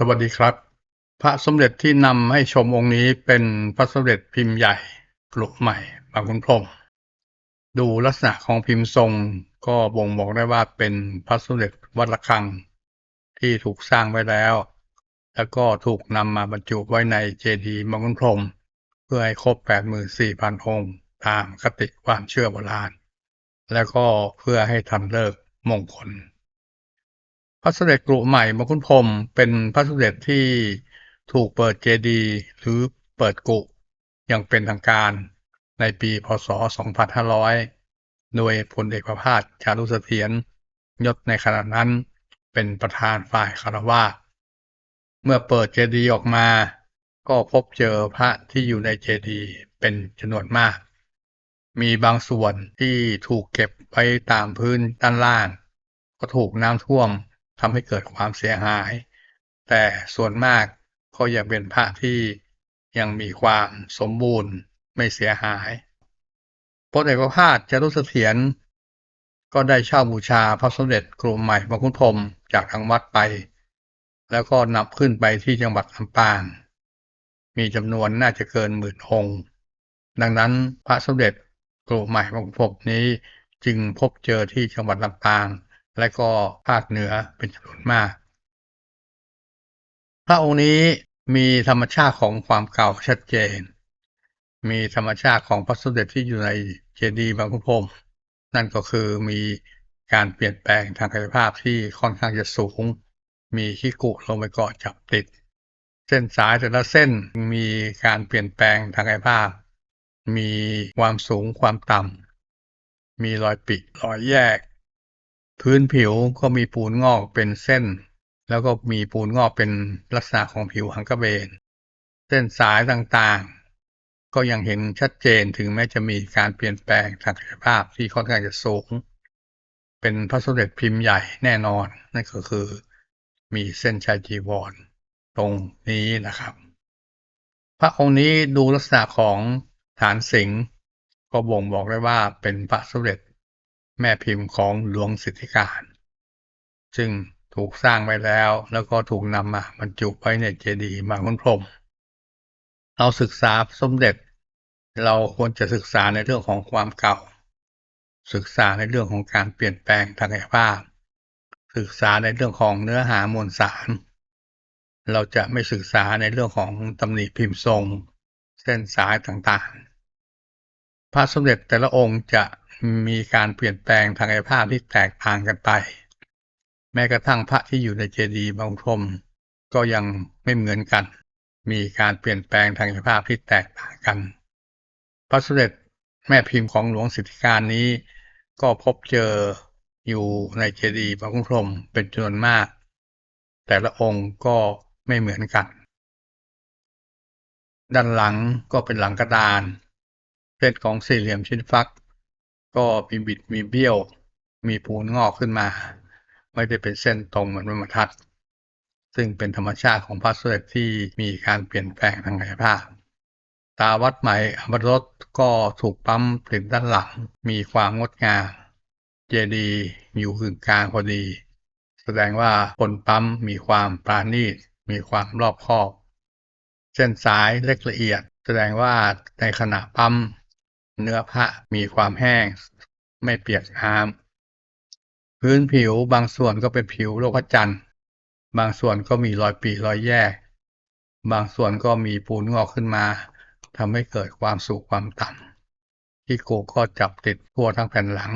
สวัสดีครับ พระสมเด็จที่นำให้ชมองค์นี้เป็นพระสมเด็จพิมพ์ใหญ่กลุใหม่บางขุนพรมดูลักษณะของพิมพ์ทรงก็บ่งบอกได้ว่าเป็นพระสมเด็จวัดระฆัง ที่ถูกสร้างไว้แล้ว แล้วก็ถูกนำมาบรรจุไว้ในเจดีย์บางขุนพรมเพื่อให้ครบ 84,000 องค์ ตามคติความเชื่อโบราณ แล้วก็เพื่อให้ทันเลิกมงคล ระเสด็จกรุใหม่มงคุนพรมเป็นพระเสด็จที่ถูกเปิดเจดีย์หรือเปิดกุอย่างเป็นทางการในปีพศ 2500 โดยพลเอกประภาสชาลุเสถียรยศในขณะนั้นเป็นประธานฝ่ายคารวาเมื่อเปิดเจดีย์ออกมา ก็พบเจอพระที่อยู่ในเจดีย์เป็นจำนวนมาก มีบางส่วนที่ถูกเก็บไว้ตามพื้นด้านล่าง ก็ถูกน้ำท่วม ทำให้เกิดความเสียหาย แต่ส่วนมากก็ยังเป็นพระที่ยังมีความสมบูรณ์ไม่เสียหายพลเอกประภาสจารุเสถียรก็ได้เช่าบูชาพระสมเด็จกรมใหม่บางขุนพรมจากทางวัดไป แล้วก็นำขึ้นไปที่จังหวัดลำปาง มีจำนวนน่าจะเกินหมื่นองค์ดังนั้นพระสมเด็จกรมใหม่บางขุนพรมนี้จึงพบเจอที่จังหวัดลำปาง และก็ภาคเหนือเป็นจำนวนมาก พระองค์นี้มีธรรมชาติของความเก่าชัดเจน มีธรรมชาติของพระสมเด็จที่อยู่ในเจดีย์บางขุพรมนั่นก็คือมีการเปลี่ยนแปลงทางกายภาพที่ค่อนข้างจะสูง มีขี้กุลงไปเกาะจับติด เส้นสายแต่ละเส้นมีการเปลี่ยนแปลงทางกายภาพ มีความสูงความต่ำมีรอยปิดรอยแยก พื้นผิวก็มีปูนงอกเป็นเส้น แล้วก็มีปูนงอกเป็นลักษณะของผิวหังกระเบน เส้นสายต่างๆ ก็ยังเห็นชัดเจนถึงแม้จะมีการเปลี่ยนแปลงทางกายภาพที่ค่อนข้างจะสูง เป็นพระสมเด็จพิมพ์ใหญ่แน่นอน นั่นก็คือมีเส้นชายจีวรตรงนี้นะครับ พระองค์นี้ดูลักษณะของฐานสิงห์ก็บ่งบอกได้ว่าเป็นพระสมเด็จ แม่พิมพ์ของหลวงสิทธิการ ซึ่งถูกสร้างไว้แล้วแล้วก็ถูกนำมาบรรจุไว้ในเจดีย์บางขุนพรหมเราศึกษาสมเด็จ เราควรจะศึกษาในเรื่องของความเก่า ศึกษาในเรื่องของการเปลี่ยนแปลงทางกายภาพ ศึกษาในเรื่องของเนื้อหามวลสาร เราจะไม่ศึกษาในเรื่องของตำหนิพิมพ์ทรง เส้นสายต่างๆ พระสมเด็จแต่ละองค์จะ มีการเปลี่ยนแปลงทางกายภาพที่แตกต่างกันไป แม้กระทั่งพระที่อยู่ในเจดีย์บางพรมก็ยังไม่เหมือนกัน มีการเปลี่ยนแปลงทางกายภาพที่แตกต่างกัน พระสมเด็จแม่พิมพ์ของหลวงสิทธิการนี้ ก็พบเจออยู่ในเจดีย์บางพรมเป็นจำนวนมาก แต่ละองค์ก็ไม่เหมือนกัน ด้านหลังก็เป็นหลังกระดานเส้นของสี่เหลี่ยมชิ้นฟัก ก็มีบิดมีเบี้ยว มีปูนงอกขึ้นมา ไม่ได้เป็นเส้นตรงเหมือนบรรทัด ซึ่งเป็นธรรมชาติของพระสเด็จที่มีการเปลี่ยนแปลงทางกายภาพ ตาวัดใหม่อมรสก็ถูกปั๊มติดด้านหลัง มีความงดงามเจดีย์อยู่กึ่งกลางพอดี แสดงว่าคนปั๊มมีความปราณีตมีความรอบคอบ เส้นสายเล็กละเอียด แสดงว่าในขณะปั๊ม เนื้อพระมีความแห้ง ไม่เปียกน้ำพื้นผิวบางส่วนก็เป็นผิวโลกจันทร์บางส่วนก็มีรอยปีรอยแยก บางส่วนก็มีปูนงอกขึ้นมาทำให้เกิดความสูงความต่ำที่โกก็จับติดทั่วทั้งแผ่นหลัง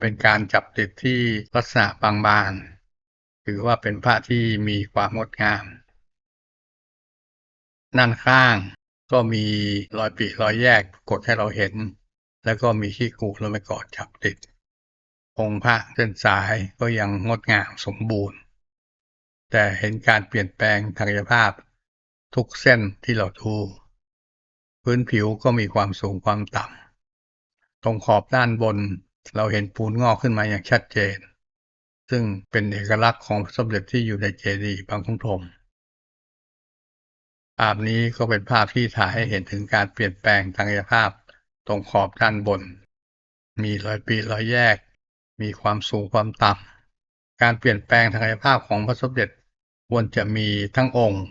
เป็นการจับติดที่ลักษณะบางๆถือว่าเป็นพระที่มีความงดงามด้านข้าง ก็มีรอยปีรอยแยกกดให้เราเห็น แล้วก็มีขี้กูลงไปกอดจับติด องค์พระเส้นสายก็ยังงดงามสมบูรณ์ แต่เห็นการเปลี่ยนแปลงทางกายภาพ ทุกเส้นที่เราดูพื้นผิวก็มีความสูงความต่ำตรงขอบด้านบนเราเห็นปูนงอกขึ้นมาอย่างชัดเจน ซึ่งเป็นเอกลักษณ์ของสมเด็จที่อยู่ในเจดีย์บางขุนพรม ภาพนี้ก็เป็นภาพที่ถ่ายให้เห็นถึงการเปลี่ยนแปลงทางกายภาพตรงขอบด้านบน มีรอยปีรอยแยก มีความสูงความต่ำการเปลี่ยนแปลงทางกายภาพของพระสมเด็จควรจะมีทั้งองค์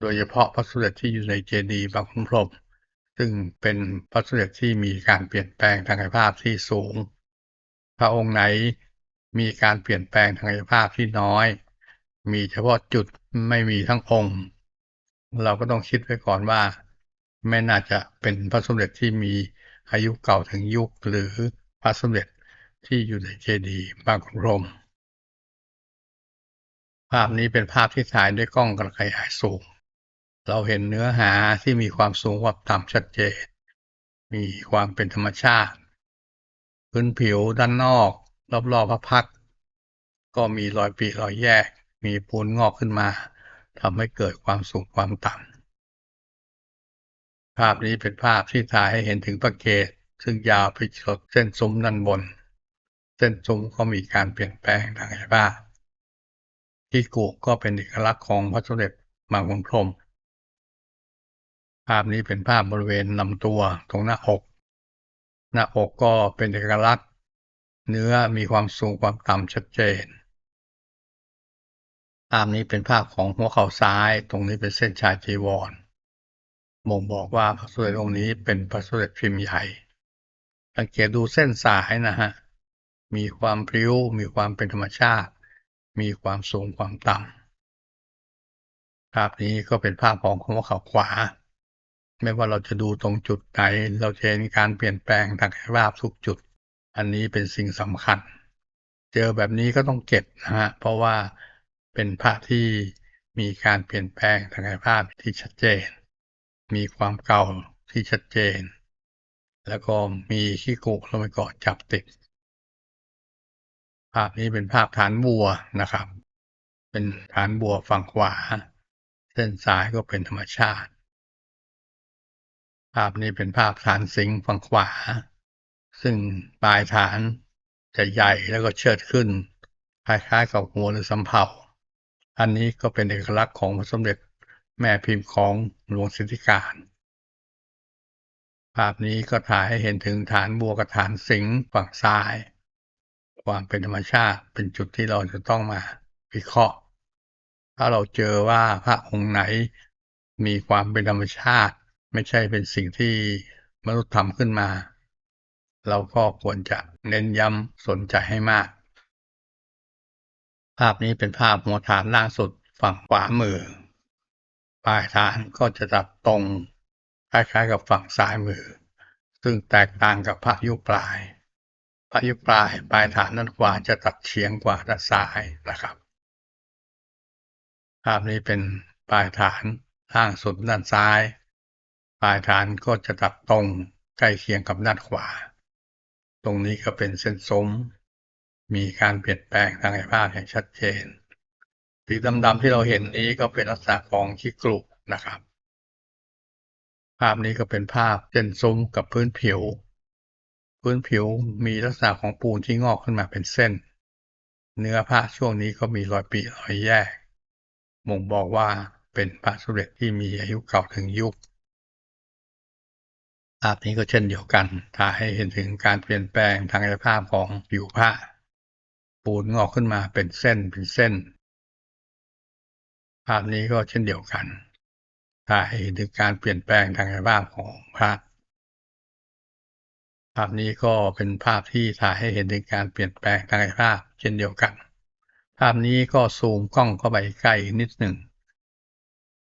โดยเฉพาะพระสมเด็จที่อยู่ในเจดีย์บางขุนพรหมซึ่งเป็นพระสมเด็จที่มีการเปลี่ยนแปลงทางกายภาพที่สูง พระองค์ไหนมีการเปลี่ยนแปลงทางกายภาพที่น้อย มีเฉพาะจุดไม่มีทั้งองค์ เราก็ต้องคิดไว้ก่อนว่า ไม่น่าจะเป็นพระสมเด็จที่มีอายุเก่าถึงยุคหรือพระสมเด็จที่อยู่ในเจดีย์บางขุนพรมภาพนี้เป็นภาพที่ถ่ายด้วยกล้องกระขยายสูง เราเห็นเนื้อหาที่มีความสูงความต่ำชัดเจน มีความเป็นธรรมชาติ พื้นผิวด้านนอก รอบๆพระพักก็มีรอยปริรอยแยก มีปูนงอกขึ้นมา ทำให้เกิดความสูงความต่ำภาพนี้เป็นภาพที่ถ่ายให้เห็นถึงพระเกศซึ่งยาวไปจนเส้นซุ้มด้านบน เส้นซุ้มก็มีการเปลี่ยนแปลงทางกายภาที่กุก็เป็นเอกลักษณ์ของพระสมเด็จบางขุนพรมภาพนี้เป็นภาพบริเวณลำตัวตรงหน้าอก หน้าอกก็เป็นเอกลักษณ์ เนื้อมีความสูงความต่ำชัดเจนาพนี้เป็นภาพของหัวเข่าซ้าย ตรงนี้เป็นเส้นชายจีวรบ่งบอกว่าพระสมเด็จองค์นี้เป็นพระสมเด็จพิมพ์ใหญ่ สังเกตดูเส้นสายนะฮะ มีความพริ้ว มีความเป็นธรรมชาติ มีความสูงความต่ำภาพนี้ก็เป็นภาพของหัวเข่าขวา ไม่ว่าเราจะดูตรงจุดไหน เราจะเห็นการเปลี่ยนแปลงทางกายภาพทุกจุด อันนี้เป็นสิ่งสำคัญ เจอแบบนี้ก็ต้องเก็บนะฮะ เพราะว่า เป็นพระที่มีการเปลี่ยนแปลงทางกายภาพที่ชัดเจน มีความเก่าที่ชัดเจน แล้วก็มีขี้กุลงไปเกาะจับติด ภาพนี้เป็นภาพฐานบัวนะครับ เป็นฐานบัวฝั่งขวา เส้นซ้ายก็เป็นธรรมชาติ ภาพนี้เป็นภาพฐานสิงห์ฝั่งขวา ซึ่งปลายฐานจะใหญ่แล้วก็เชิดขึ้นคล้ายๆกับหัวหรือสำเภา อันนี้ก็เป็นเอกลักษณ์ของพระสมเด็จแม่พิมพ์ของหลวงสิทธิการ ภาพนี้ก็ถ่ายให้เห็นถึงฐานบัวกับฐานสิงห์ฝั่งซ้าย ความเป็นธรรมชาติเป็นจุดที่เราจะต้องมาวิเคราะห์ ถ้าเราเจอว่าพระองค์ไหนมีความเป็นธรรมชาติ ไม่ใช่เป็นสิ่งที่มนุษย์ทำขึ้นมา เราก็ควรจะเน้นย้ำสนใจให้มาก ภาพนี้เป็นภาพหัวฐานล่างสุดฝั่งขวามือ ปลายฐานก็จะตัดตรงคล้ายๆกับฝั่งซ้ายมือ ซึ่งแตกต่างกับพระยุคปลายพระยุคปลายปลายฐานด้านขวาจะตัดเฉียงกว่าด้านซ้ายนะครับ ภาพนี้เป็นปลายฐานล่างสุดด้านซ้าย ปลายฐานก็จะตัดตรงใกล้เคียงกับด้านขวา ตรงนี้ก็เป็นเส้นซุ้ม มีการเปลี่ยนแปลงทางกายภาพอย่างชัดเจน สีดำๆที่เราเห็นนี้ก็เป็นลักษณะของขี้กลุนะครับ ภาพนี้ก็เป็นภาพเส้นซุ้มกับพื้นผิว พื้นผิวมีลักษณะของปูนที่งอกขึ้นมาเป็นเส้น เนื้อผ้าช่วงนี้ก็มีรอยปริรอยแยกบ่งบอกว่าเป็นพระสมเด็จที่มีอายุเก่าถึงยุคภาพนี้ก็เช่นเดียวกันถ่ายให้เห็นถึงการเปลี่ยนแปลงทางกายภาพของผิวผ้า ปูนงอกขึ้นมาเป็นเส้นเป็นเส้น ภาพนี้ก็เช่นเดียวกันถ่ายถึงการเปลี่ยนแปลงทางกายภาพของพระ ภาพนี้ก็เป็นภาพที่ถ่ายให้เห็นถึงการเปลี่ยนแปลงทางกายภาพ เช่นเดียวกัน ภาพนี้ก็ซูมกล้องเข้าไปใกล้นิดหนึ่ง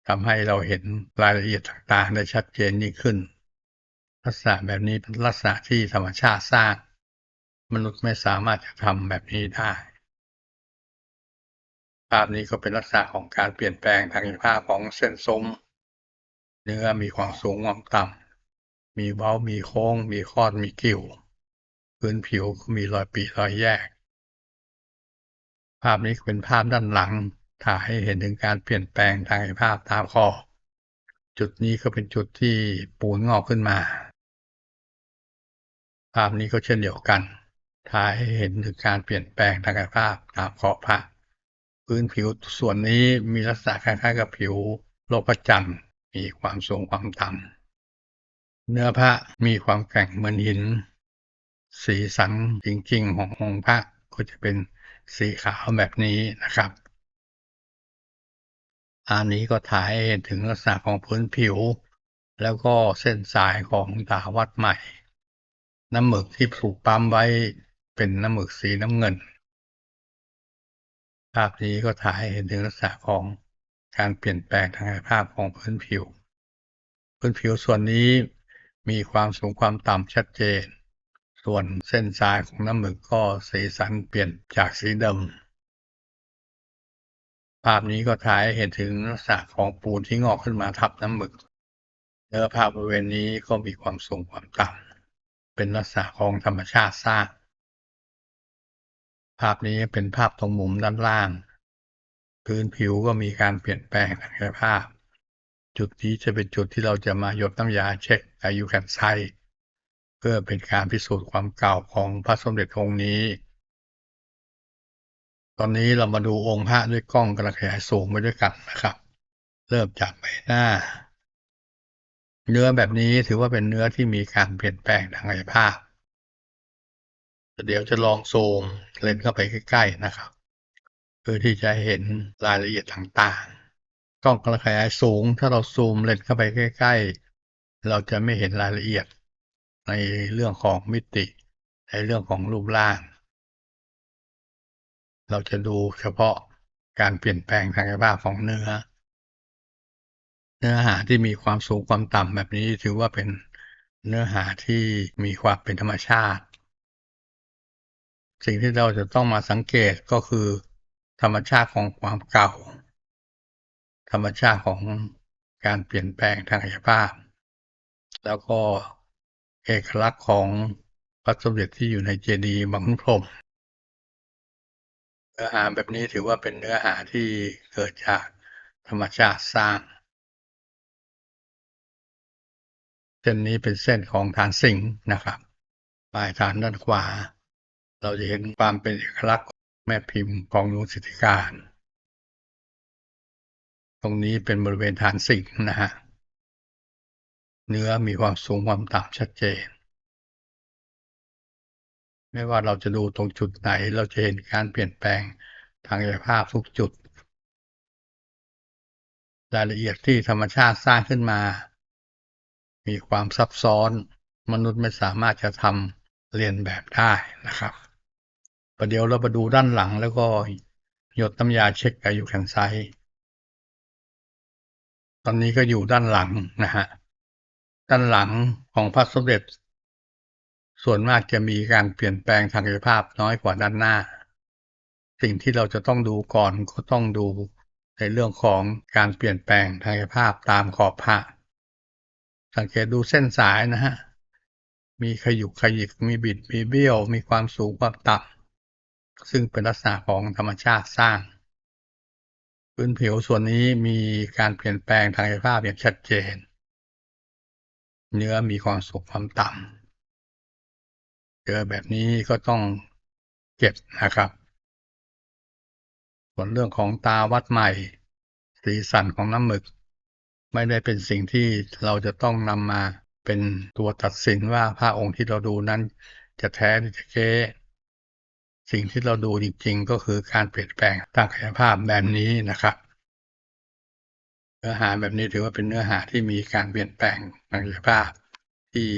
ทำให้เราเห็นรายละเอียดต่างๆได้ชัดเจนยิ่งขึ้น ลักษณะแบบนี้เป็นลักษณะที่ธรรมชาติสร้าง มนุษย์ไม่สามารถจะทำแบบนี้ได้ ภาพนี้ก็เป็นลักษณะของการเปลี่ยนแปลงทางกายภาพของเส้นซุ้ม เนื้อมีความสูงความต่ำมีเบ้ามีโค้ง มีคอดมีกิ่วพื้นผิวมีรอยปริรอยแยก ภาพนี้เป็นภาพด้านหลังถ่ายให้เห็นถึงการเปลี่ยนแปลงทางกายภาพตามข้อจุดนี้ก็เป็นจุดที่ปูนงอกขึ้นมา ภาพนี้ก็เช่นเดียวกัน ถ่ายให้เห็นถึงการเปลี่ยนแปลงทางกายภาพตามข้อพระพื้นผิวส่วนนี้มีลักษณะคล้ายๆกับผิวโลกประจันทร์มีความสูงความต่ำเนื้อพระมีความแข็งเหมือนหิน สีสันจริงๆ ขององค์พระก็จะเป็นสีขาวแบบนี้นะครับ อันนี้ก็ถ่ายเห็นถึงลักษณะของพื้นผิว แล้วก็เส้นสายของตาวัดใหม่ น้ำหมึกที่ถูกปั๊มไว้ เป็นน้ำหมึกสีน้ำเงิน ภาพนี้ก็ถ่ายให้เห็นถึงลักษณะของการเปลี่ยนแปลงทางกายภาพของพื้นผิว พื้นผิวส่วนนี้มีความสูงความต่ำชัดเจน ส่วนเส้นสายของน้ำหมึกก็สีสันเปลี่ยนจากสีดำภาพนี้ก็ถ่ายเห็นถึงลักษณะของปูนที่งอกขึ้นมาทับน้ำหมึกเนื้อผ้าบริเวณนี้ก็มีความสูงความต่ำเป็นลักษณะของธรรมชาติสร้าง ภาพนี้เป็นภาพตรงมุมด้านล่าง พื้นผิวก็มีการเปลี่ยนแปลงทางกายภาพ จุดนี้จะเป็นจุดที่เราจะมาหยดน้ำยาเช็คอายุการใช้เพื่อเป็นการพิสูจน์ความเก่าของพระสมเด็จองค์นี้ ตอนนี้เรามาดูองค์พระด้วยกล้องกระขยายสูงไปด้วยกันนะครับ เริ่มจากใบหน้า เนื้อแบบนี้ถือว่าเป็นเนื้อที่มีการเปลี่ยนแปลงทางกายภาพ เดี๋ยวจะลองซูมเลนเข้าไปใกล้ๆนะครับ เพื่อที่จะเห็นรายละเอียดต่างๆ กล้องกระขยายสูง ถ้าเราซูมเลนเข้าไปใกล้ๆ เราจะไม่เห็นรายละเอียดในเรื่องของมิติ ในเรื่องของรูปร่าง เราจะดูเฉพาะการเปลี่ยนแปลงทางกายภาพของเนื้อ เนื้อหาที่มีความสูงความต่ำแบบนี้ถือว่าเป็นเนื้อหาที่มีความเป็นธรรมชาติ สิ่งที่เราจะต้องมาสังเกตก็คือ ธรรมชาติของความเก่า ธรรมชาติของการเปลี่ยนแปลงทางกายภาพ แล้วก็เอกลักษณ์ของพระสมเด็จที่อยู่ในเจดีย์บางขุนพรมเนื้อหาแบบนี้ถือว่าเป็นเนื้อหาที่เกิดจากธรรมชาติสร้าง เส้นนี้เป็นเส้นของฐานสิงห์นะครับ ปลายฐานด้านขวา เราจะเห็นความเป็นเอกลักษณ์แม่พิมพ์ของหลวงสิทธิการ ตรงนี้เป็นบริเวณฐานสิงนะฮะ เนื้อมีความสูงความต่ำชัดเจน ไม่ว่าเราจะดูตรงจุดไหนเราจะเห็นการเปลี่ยนแปลงทางกายภาพทุกจุด รายละเอียดที่ธรรมชาติสร้างขึ้นมา มีความซับซ้อนมนุษย์ไม่สามารถจะทำเรียนแบบได้นะครับ ประเดี๋ยวเรามาดูด้านหลังแล้วก็หยดน้ำยาเช็คกับอายุแขนซ้าย ตอนนี้ก็อยู่ด้านหลังนะฮะ ด้านหลังของพระสมเด็จ ส่วนมากจะมีการเปลี่ยนแปลงทางกายภาพน้อยกว่าด้านหน้า สิ่งที่เราจะต้องดูก่อนก็ต้องดูในเรื่องของการเปลี่ยนแปลงทางกายภาพตามขอบพระ สังเกตดูเส้นสายนะฮะ มีขยุกขยิก มีบิด มีเบี้ยว มีความสูงความต่ำ ซึ่งเป็นลักษณะของธรรมชาติสร้าง พื้นผิวส่วนนี้มีการเปลี่ยนแปลงทางกายภาพอย่างชัดเจน เนื้อมีความสูงความต่ำเจอแบบนี้ก็ต้องเก็บนะครับ ส่วนเรื่องของตาวัดใหม่ สีสันของน้ำหมึก ไม่ได้เป็นสิ่งที่เราจะต้องนำมาเป็นตัวตัดสินว่าพระองค์ที่เราดูนั้นจะแท้หรือจะเก๊ สิ่งที่เราดูจริงๆ ก็คือการเปลี่ยนแปลงทางกายภาพแบบนี้นะครับ เนื้อหาแบบนี้ถือว่าเป็นเนื้อหาที่มีการเปลี่ยนแปลงทางกายภาพที่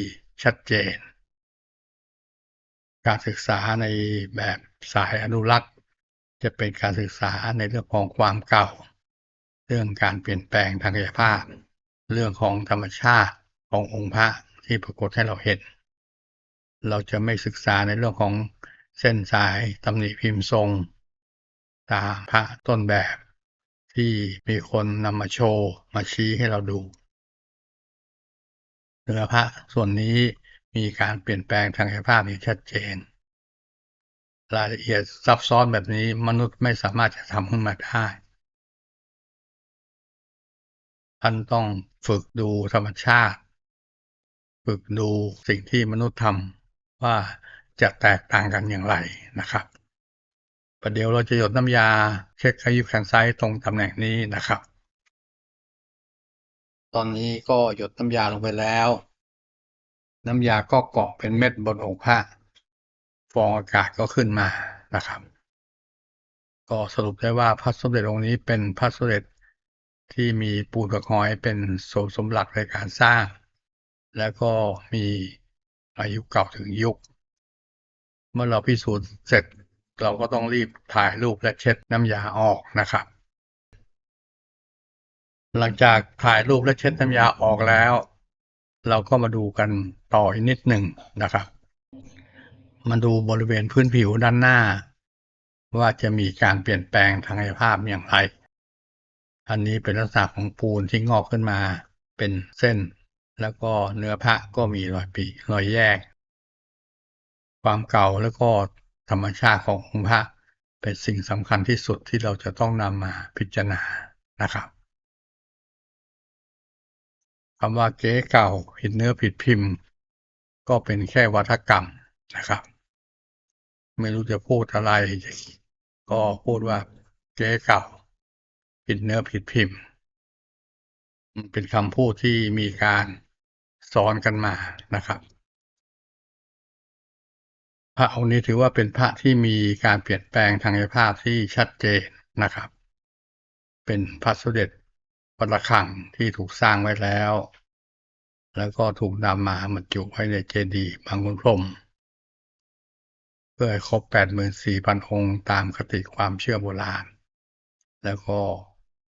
ชัดเจน การศึกษาในแบบสายอนุรักษ์ จะเป็นการศึกษาในเรื่องของความเก่า เรื่องการเปลี่ยนแปลงทางกายภาพ เรื่องของธรรมชาติขององค์พระที่ปรากฏให้เราเห็นเราจะไม่ศึกษาในเรื่องของ เส้นสายตำหนิพิมพ์ทรง ตามพระต้นแบบ ที่มีคนนำมาโชว์ มาชี้ให้เราดูเนื้อพระส่วนนี้มีการเปลี่ยนแปลงทางกายภาพอย่างชัดเจน รายละเอียดซับซ้อนแบบนี้มนุษย์ไม่สามารถจะทำขึ้นมาได้ท่านต้องฝึกดูธรรมชาติ ฝึกดูสิ่งที่มนุษย์ทำว่า จะแตกต่างกันอย่างไรนะครับประเดี๋ยวเราจะหยดน้ำยาเช็คอายุแขนซ้ายตรงตำแหน่งนี้นะครับ ตอนนี้ก็หยดน้ำยาลงไปแล้ว น้ำยาก็เกาะเป็นเม็ดบนองค์พระฟองอากาศก็ขึ้นมานะครับ ก็สรุปได้ว่าพระสมเด็จองค์นี้เป็นพระสมเด็จที่มีปูนกับหอยเป็นส่วนสมหลักในการสร้าง แล้วก็มีอายุเก่าถึงยุค เมื่อเราพิสูจน์เสร็จเราก็ต้องรีบถ่ายรูปและเช็ดน้ำยาออกนะครับ หลังจากถ่ายรูปและเช็ดน้ำยาออกแล้ว เราก็มาดูกันต่ออีกนิดหนึ่งนะครับ มาดูบริเวณพื้นผิวด้านหน้า ว่าจะมีการเปลี่ยนแปลงทางกายภาพอย่างไร อันนี้เป็นลักษณะของปูนที่งอกขึ้นมาเป็นเส้น แล้วก็เนื้อพระก็มีรอยปีรอยแยก ความเก่าแล้วก็ธรรมชาติขององค์พระเป็นสิ่งสำคัญที่สุดที่เราจะต้องนำมาพิจารณานะครับคำว่าเก๊เก่าผิดเนื้อผิดพิมพ์ ก็เป็นแค่วัฒกรรมนะครับ ไม่รู้จะพูดอะไร ก็พูดว่าเก๊เก่าผิดเนื้อผิดพิมพ์ เป็นคำพูดที่มีการสอนกันมานะครับ พระองค์นี้ถือว่าเป็นพระที่มีการเปลี่ยนแปลงทางกายภาพที่ชัดเจนนะครับ เป็นพระสมเด็จวัดระฆังที่ถูกสร้างไว้แล้ว แล้วก็ถูกนำมาบรรจุไว้ในเจดีย์บางขุนพรมเพื่อให้ครบ84,000 องค์ตามคติความเชื่อโบราณ แล้วก็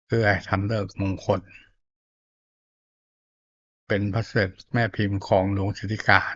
เพื่อให้ทันเลิกมงคล เป็นพระเสด็จแม่พิมพ์ของหลวงสิทธิการ